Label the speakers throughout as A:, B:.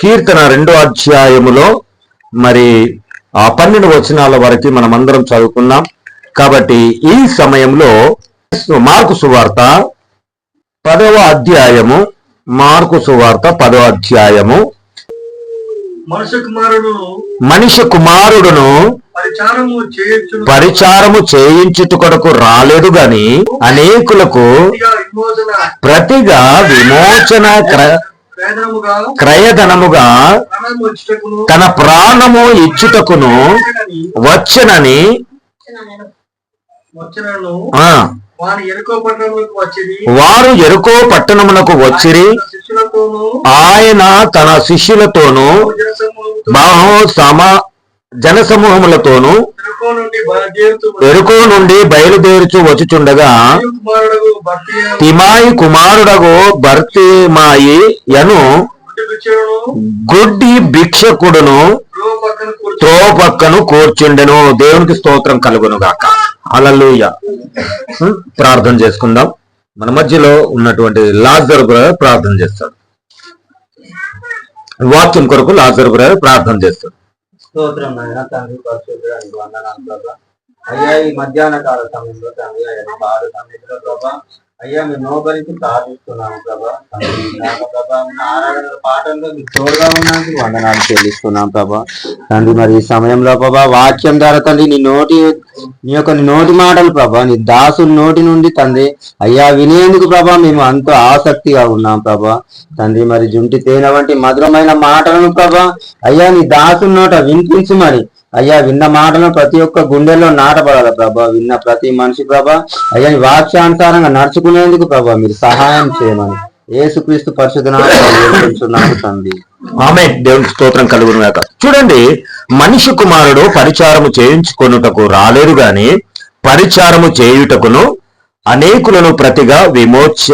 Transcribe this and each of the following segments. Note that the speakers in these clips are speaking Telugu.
A: కీర్తన రెండో అధ్యాయములో మరి ఆ పన్నెండు వచనాల వరకు మనం అందరం చదువుకుందాం కాబట్టి ఈ సమయంలో మార్కు సువార్త పదవ అధ్యాయము మార్కు సువార్త పదవ అధ్యాయము.
B: మనుష్య కుమారుడు
A: మనిషి కుమారుడును
B: పరిచారము
A: చేయించుట కొరకు రాలేదు గాని అనేకులకు
B: పూర్తిగా విమోచన
A: క్రయధనముగా తన ప్రాణము ఇచ్చుటకును వచ్చనని వారు ఎరుకో పట్టణమునకు వచ్చిరి. ఆయన తన శిష్యులతోనూ బహు సమ జనసమూహములతోనూ
B: ఎరుకో నుండి బయలుదేరుతూ
A: ఎరుకో నుండి బయలుదేరుచు వచ్చుచుండగా తిమాయి కుమారుడగు భర్తిమాయి యను గుడ్డి భిక్షకుడును
B: పక్కన
A: త్రో పక్కను కూర్చుండెను. దేవునికి స్తోత్రం కలుగును గాక హల్లెలూయా. హ్మ్, ప్రార్థన చేసుకుందాం. మన మధ్యలో ఉన్నటువంటి లాజర్ బ్రదర్ ప్రార్థన చేస్తాడు. వాక్యం కొరకు లాజర్ బ్రదర్ ప్రార్థన చేస్తాడు.
C: స్తోత్రం అయ్యా ఈ మధ్యాహ్న కాల సమయంలో తండ్రి అయ్యా బాధ సమయంలో ప్రభా అయ్యా మీరు నోబలికి ప్రార్థిస్తున్నాము ప్రభా. తండ్రి ప్రభా ఆరాధన పాటల్లో మీకు తోడుగా ఉన్నందుకు వందనాలు చెల్లిస్తున్నాం ప్రభా. తండ్రి మరి ఈ సమయంలో ప్రభా వాక్యం ద్వారా తండ్రి నీ నోటి నీ యొక్క నోటి మాటలు ప్రభా నీ దాసుని నోటి నుండి తండ్రి అయ్యా వినేందుకు ప్రభా మేము అంత ఆసక్తిగా ఉన్నాం ప్రభా. తండ్రి మరి జుంటి తేనె వంటి మధురమైన మాటలను ప్రభా అయ్యా నీ దాసుని నోట వినిపించు మరి. అయ్యా విన్న మాటలను ప్రతి ఒక్క గుండెల్లో నాటపడాలి ప్రభా? విన్న ప్రతి మనిషి ప్రభా అయ్యా వాక్యానుసారంగా నడుచుకునేందుకు ప్రభా మీరు సహాయం చేయమని. ఏసుక్రీస్తు పరిశుద్ధనాలు తండ్రి.
A: ఆమె దేవుని స్తోత్రం కలుగును చూడండి మనిషి కుమారుడు పరిచారము చేయించుకొనుటకు రాలేరు గాని పరిచారము చేయుటకును అనేకులను ప్రతిగా విమోచ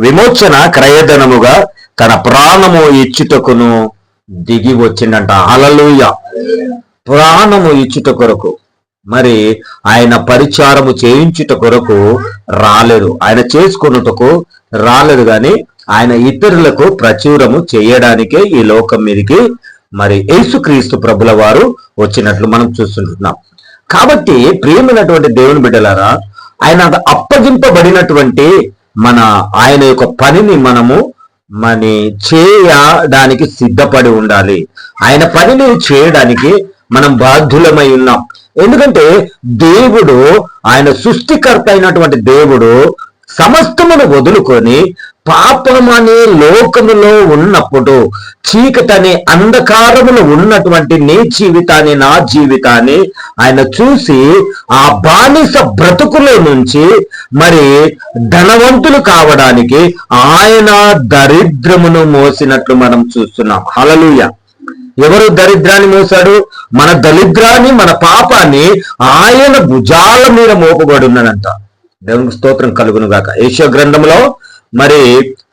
A: విమోచన క్రయధనముగా తన ప్రాణము ఇచ్చుటకును దిగి వచ్చిండంట అలలుయ ప్రాణము ఇచ్చుట కొరకు మరి ఆయన పరిచారము చేయించుట కొరకు రాలేరు. ఆయన చేసుకున్నటకు రాలేదు గాని ఆయన ఇతరులకు ప్రచురము చేయడానికే ఈ లోకం మీదకి మరి యేసుక్రీస్తు ప్రభుల వారు వచ్చినట్లు మనం చూస్తుంటున్నాం. కాబట్టి ప్రియమైనటువంటి దేవుని బిడ్డలారా ఆయన అప్పగింపబడినటువంటి మన ఆయన యొక్క పనిని మనము మన చేయడానికి సిద్ధపడి ఉండాలి. ఆయన పనిని చేయడానికి మనం బాధ్యులమై ఉన్నాం. ఎందుకంటే దేవుడు ఆయన సృష్టికర్త అయినటువంటి దేవుడు సమస్తమును వదులుకొని పాపం అనే లోకములో ఉన్నప్పుడు చీకటనే అంధకారములో ఉన్నటువంటి నీ జీవితాన్ని నా జీవితాన్ని ఆయన చూసి ఆ బానిస బ్రతుకులో నుంచి మరి ధనవంతులు కావడానికి ఆయన దరిద్రమును మోసినట్లు మనం చూస్తున్నాం. హలలుయ ఎవరు దరిద్రాన్ని మోసాడు? మన దరిద్రాన్ని మన పాపాన్ని ఆయన భుజాల మీద మోపబడి ఉన్నాడంట దేవునికి స్తోత్రం కలుగును గాక. ఏషియా గ్రంథంలో మరి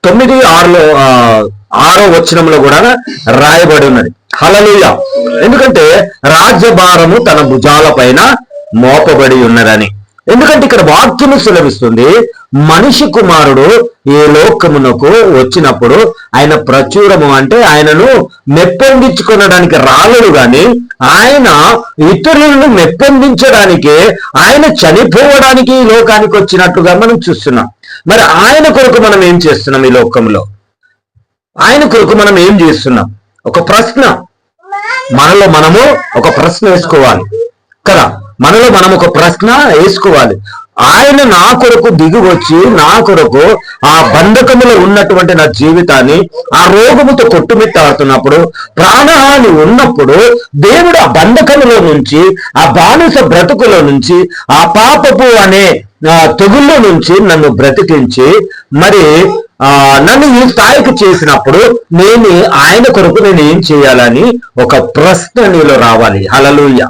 A: తొమ్మిది ఆరులో ఆరో వచనంలో కూడా రాయబడి ఉన్నది. హలలుయ ఎందుకంటే రాజ్యభారము తన భుజాల పైన మోపబడి ఉన్నదని. ఎందుకంటే ఇక్కడ వాక్యము సులభిస్తుంది మనిషి కుమారుడు ఈ లోకమునకు వచ్చినప్పుడు ఆయన ప్రచురము అంటే ఆయనను మెప్పొందించుకునడానికి రాలేడు గాని ఆయన ఇతరులను మెప్పొందించడానికి ఆయన చనిపోవడానికి ఈ లోకానికి వచ్చినట్టుగా మనం చూస్తున్నాం. మరి ఆయన కొరకు మనం ఏం చేస్తున్నాం ఈ లోకంలో? ఆయన కొరకు మనం ఏం చేస్తున్నాం? ఒక ప్రశ్న. మనలో మనము ఒక ప్రశ్న వేసుకోవాలి. కదా? మనలో మనం ఒక ప్రశ్న వేసుకోవాలి. ఆయన నా కొరకు దిగి వచ్చి నా కొరకు ఆ బంధకములో ఉన్నటువంటి నా జీవితాన్ని ఆ రోగముతో కొట్టుమిట్టాడుతున్నప్పుడు ప్రాణహాని ఉన్నప్పుడు దేవుడు ఆ బంధకములో నుంచి ఆ బానిస బ్రతుకులో నుంచి ఆ పాపపు అనే తెగుళ్ళ నుంచి నన్ను బ్రతికించి మరి ఆ నన్ను ఈ స్థాయికి చేసినప్పుడు నేను ఆయన కొరకు నేను ఏం చేయాలని ఒక ప్రశ్న నీలో రావాలి. హలలుయ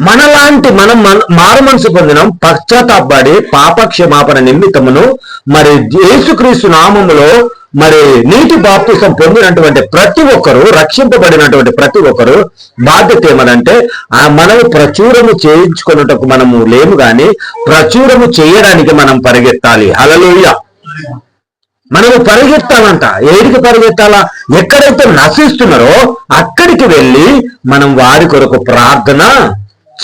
A: మనలాంటి మనం మన- మారు మనసు పొందినం పశ్చాత్తాపడి పాప క్షమాపణ నిమిత్తమును మరి యేసుక్రీస్తు నామములో మరి నీటి బాప్తిసం పొందినటువంటి ప్రతి ఒక్కరు రక్షింపబడినటువంటి ప్రతి ఒక్కరు బాధ్యత ఏమనంటే ఆ మనము ప్రచురము చేయించుకున్నటకు మనము లేము గాని ప్రచురము చేయడానికి మనం పరిగెత్తాలి. హలలుయ మనము పరిగెత్తాలంట. ఏడికి పరిగెత్తాలా? ఎక్కడైతే నశిస్తున్నారో అక్కడికి వెళ్ళి మనం వారి కొరకు ప్రార్థన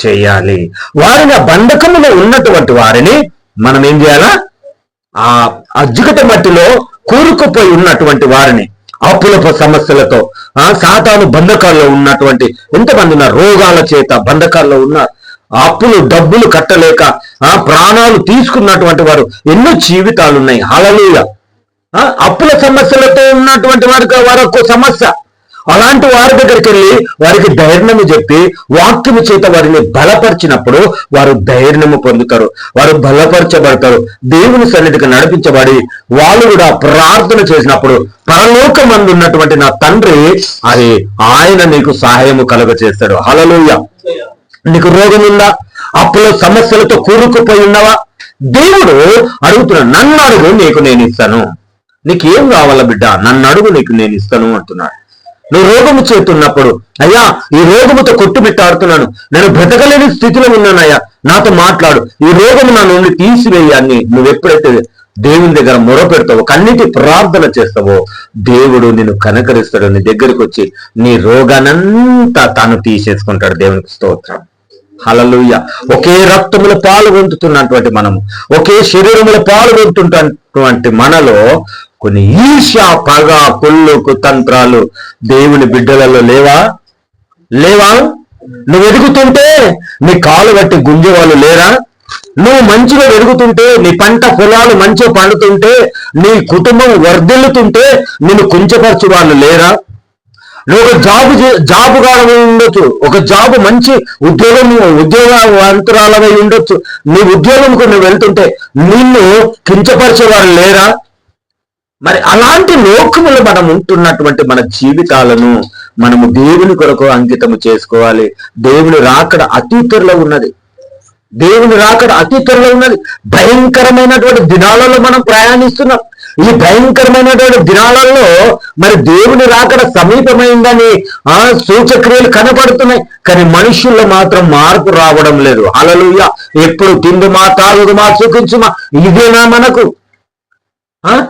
A: చేయాలి. వారిని బంధకములో ఉన్నటువంటి వారిని మనం ఏం చేయాలా? ఆ అజ్జుకట మట్టిలో కూరుకుపోయి ఉన్నటువంటి వారిని అప్పుల సమస్యలతో ఆ సాతాను బంధకాల్లో ఉన్నటువంటి ఎంతమంది ఉన్నారు? రోగాల చేత బంధకాల్లో ఉన్నారు అప్పులు డబ్బులు కట్టలేక ఆ ప్రాణాలు తీసుకున్నటువంటి వారు ఎన్నో జీవితాలు ఉన్నాయి హలలుయ అప్పుల సమస్యలతో ఉన్నటువంటి వారికి వారొక సమస్య. అలాంటి వారి దగ్గరికి వెళ్ళి వారికి ధైర్యము చెప్పి వాక్యము చేత వారిని బలపరిచినప్పుడు వారు ధైర్యము పొందుతారు. వారు బలపరచబడతారు. దేవుని సన్నిధికి నడిపించబడి వాళ్ళు కూడా ప్రార్థన చేసినప్పుడు పరలోకమందు ఉన్నటువంటి నా తండ్రి అది ఆయన నీకు సహాయము కలుగ చేస్తాడు హలలోయ నీకు రోగం ఉందా అప్పుల సమస్యలతో కూరుకుపోయి ఉన్నావా? దేవుడు అడుగుతున్నాడు నన్ను అడుగు నీకు నేను ఇస్తాను. నీకేం కావాలా బిడ్డ? నన్ను అడుగు నీకు నేను ఇస్తాను అంటున్నాడు. నువ్వు రోగము చేతున్నప్పుడు అయ్యా ఈ రోగముతో కొట్టుమిట్టాడుతున్నాను. నేను బ్రతకలేని స్థితిలో ఉన్నానయ్యా నాతో మాట్లాడు. ఈ రోగము నా నుండి తీసివేయాన్ని నువ్వు ఎప్పుడైతే దేవుని దగ్గర మొరపెడతావో కన్నిటి ప్రార్థన చేస్తావో దేవుడు నిన్ను కనకరిస్తాడు. నీ దగ్గరికి వచ్చి నీ రోగానంతా తాను తీసేసుకుంటాడు. దేవునికి స్తోత్రం. హలలుయ ఒకే రక్తములో పాలు మనము ఒకే శరీరములో పాలు మనలో కొన్ని ఈర్ష్య పగ కుళ్ళు కుతంత్రాలు దేవుని బిడ్డలలో లేవా? లేవా? నువ్వు ఎదుగుతుంటే నీ కాలు బట్టి గుంజేవాళ్ళు లేరా? నువ్వు మంచిగా ఎదుగుతుంటే నీ పంట పొలాలు మంచిగా పండుతుంటే నీ కుటుంబం వర్ధిల్లుతుంటే నిన్ను కుంచపరచు వాళ్ళు లేరా? నువ్వు ఒక జాబ్ చే- ఉండొచ్చు. ఒక జాబ్ మంచి ఉద్యోగం ఉద్యోగవంతురాలవై ఉండొచ్చు. నీ ఉద్యోగంకు నువ్వు వెళ్తుంటే నిన్ను కించపరిచేవారు లేరా? మరి అలాంటి లోకములు మనం ఉంటున్నటువంటి మన జీవితాలను మనము దేవుని కొరకు అంకితము చేసుకోవాలి. దేవుని రాకడ అతీతలో ఉన్నది. దేవుని రాకడ అతీతంలో ఉన్నది. భయంకరమైనటువంటి దినాలలో మనం ప్రయాణిస్తున్నాం. ఈ భయంకరమైనటువంటి దినాలలో మరి దేవుని రాకడ సమీపమైందని ఆ సూచక్రియలు కనపడుతున్నాయి. కానీ మనుషుల్లో మాత్రం మార్పు రావడం లేదు. అలలుయ ఎప్పుడు తిండి మా తాగుదు మా సుఖించుమా? ఇదేనా మనకు? ఆ?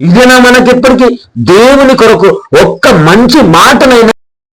A: ఇదేనా మనకి ఇప్పటికీ దేవుని కొరకు ఒక్క మంచి మాటనైనా